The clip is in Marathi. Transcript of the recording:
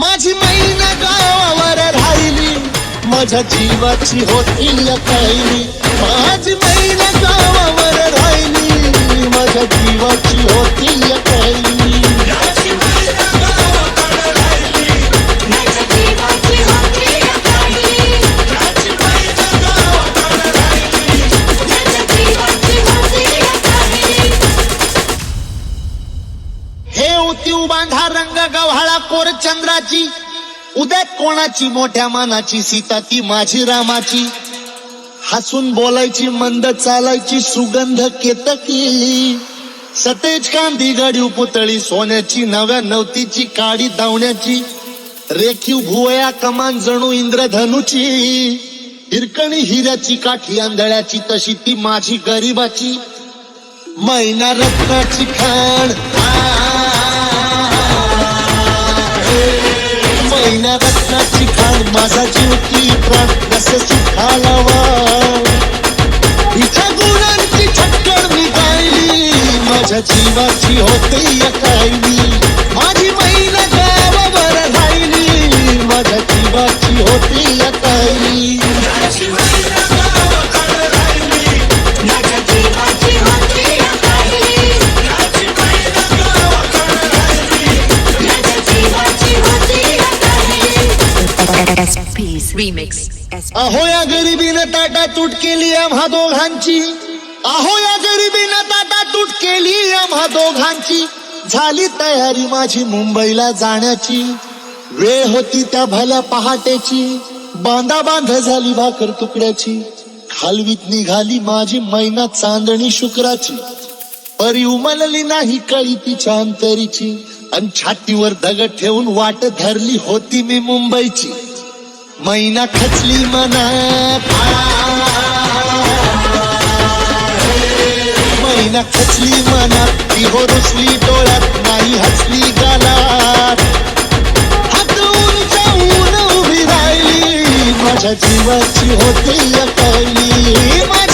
माझी महिना गावावर राहिली. माझ्या जीवाची होती लपायली माझी महिना गावावर हे होती बांधा रंग गव्हाळा कोर चंद्राची. उद्या कोणाची? मोठ्या मानाची सीता ती माझी रामाची. हसून बोलायची मंद चालायची सुगंध केतकी. सतेज कांदी गाडी पुतळी सोन्याची नव्या नवतीची काडी धावण्याची रेखीव भुवया कमान जणू इंद्रधनुची. हिरकणी हिऱ्याची काठी आंधळ्याची तशी ती माझी गरीबाची. मैना रत्नाची खाण. माझा जीव की प्राण कसे सुखालावा हिच्या गुणांची छक्कड मी गायली माझ्या जीवाची होते या माझी रिमिक्स अहो या गरिबीनं ताटा तूट केली आम्हा दोघांची. अहो या गरिबीनं ताटा तूट केली आम्हा दोघांची. झाली तयारी माझी मुंबईला जाण्याची. वेळ होती त्या भल्या पहाटेची. बांधा बांध झाली भाकर तुकड्याची. खालवीत निघाली माझी मैना चांदणी शुक्राची. परी उमलली नाही कळी तिच्या अंतरीची. आणि छातीवर दगड ठेवून वाट धरली होती मी मुंबईची. मैना खचली मनात मैना खचली मनात ती हो रुसली डोळ्यात नाही हसली गालात. हात उंचावून उभी राहिली माझ्या जीवाची होते या पहिली माझ्या